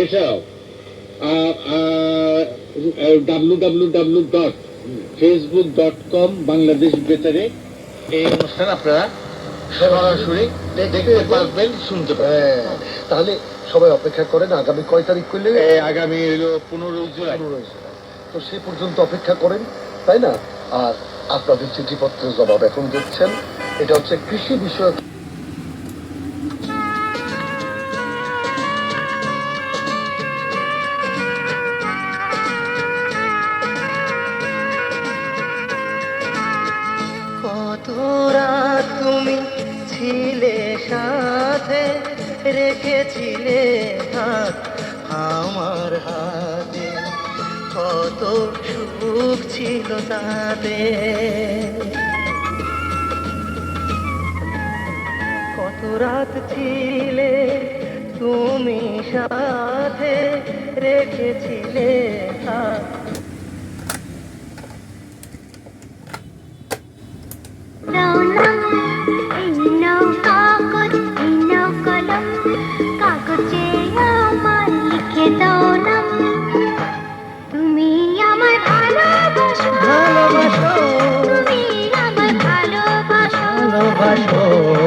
এছাড়াও W W W dot Facebook dot com Bangladesh বেতারে এই অনুষ্ঠান আপনারা সরাসরি দেখতে পারবেন শুনতে পারবেন। হ্যাঁ, তাহলে সবাই অপেক্ষা করেন আগামী কয় তারিখ করলে? আগামী হলো পনেরো জুলাই। তো সে পর্যন্ত অপেক্ষা করেন তাই না? আর আপনাদের চিঠিপত্রের জবাব এখন দিচ্ছেন এটা হচ্ছে কৃষি বিষয়ক কত রাত তুমি ছিলে সাথে, রেখেছিলে হাত আমার হাতে। কত সুখ ছিল তাতে। কত রাত ছিলে তুমি সাথে, রেখেছিলে হাত ভালোবাসো।